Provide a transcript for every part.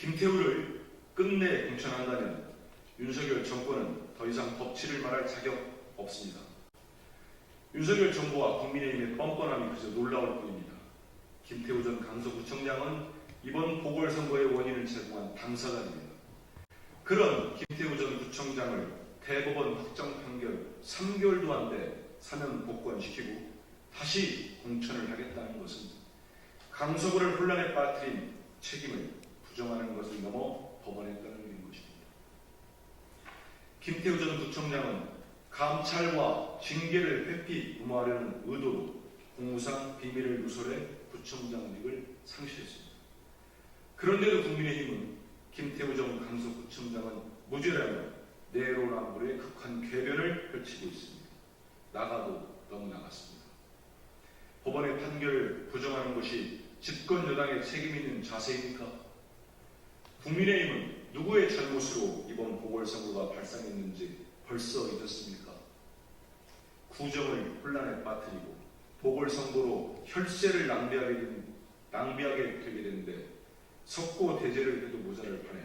김태우를 끝내 공천한다면 윤석열 정권은 더 이상 법치를 말할 자격 없습니다. 윤석열 정부와 국민의힘의 뻔뻔함이 그저 놀라울 뿐입니다. 김태우 전 강서구청장은 이번 보궐선거의 원인을 제공한 당사자입니다. 그런 김태우 전 구청장을 대법원 확정 판결 3개월도 안 돼 사면 복권시키고 다시 공천을 하겠다는 것은 강서구를 혼란에 빠뜨린 책임을 부정하는 것을 넘어 법원에 떠넘기는 것입니다. 김태우 전 구청장은 감찰과 징계를 회피 무마하려는 의도로 공무상 비밀을 누설해 구청장직을 상실했습니다. 그런데도 국민의힘은 김태우 전 강서구청장은 무죄라며 내로남불의 극한 궤변을 펼치고 있습니다. 나가도 너무 나갔습니다. 법원의 판결을 부정하는 것이 집권 여당의 책임 있는 자세입니까? 국민의힘은 누구의 잘못으로 이번 보궐선거가 발생했는지 벌써 잊었습니까? 구정을 혼란에 빠뜨리고 보궐선거로 혈세를 낭비하게, 된, 낭비하게 되게 되는데 석고 대제를 해도 모자랄 판에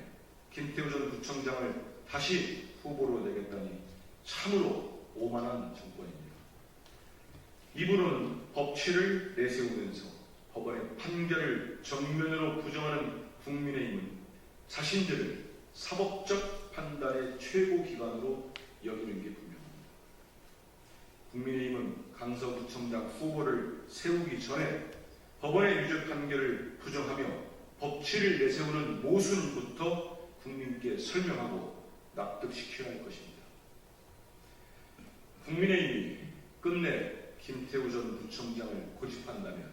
김태우 전 구청장을 다시 후보로 내겠다니 참으로 오만한 정권입니다. 이분은 법치를 내세우면서 법원의 판결을 정면으로 부정하는 국민의힘은 자신들을 사법적 판단의 최고 기관으로 여기는 게 분명합니다. 국민의힘은 강서구청장 후보를 세우기 전에 법원의 유죄 판결을 부정하며 법치를 내세우는 모순부터 국민께 설명하고 납득시켜야 할 것입니다. 국민의힘이 끝내 김태우 전 구청장을 고집한다면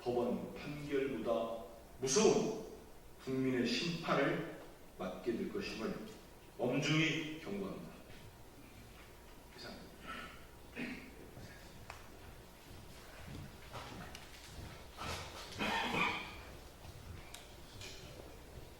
법원 판결보다 무서운 국민의 심판을 맞게 될 것임을 엄중히 경고합니다.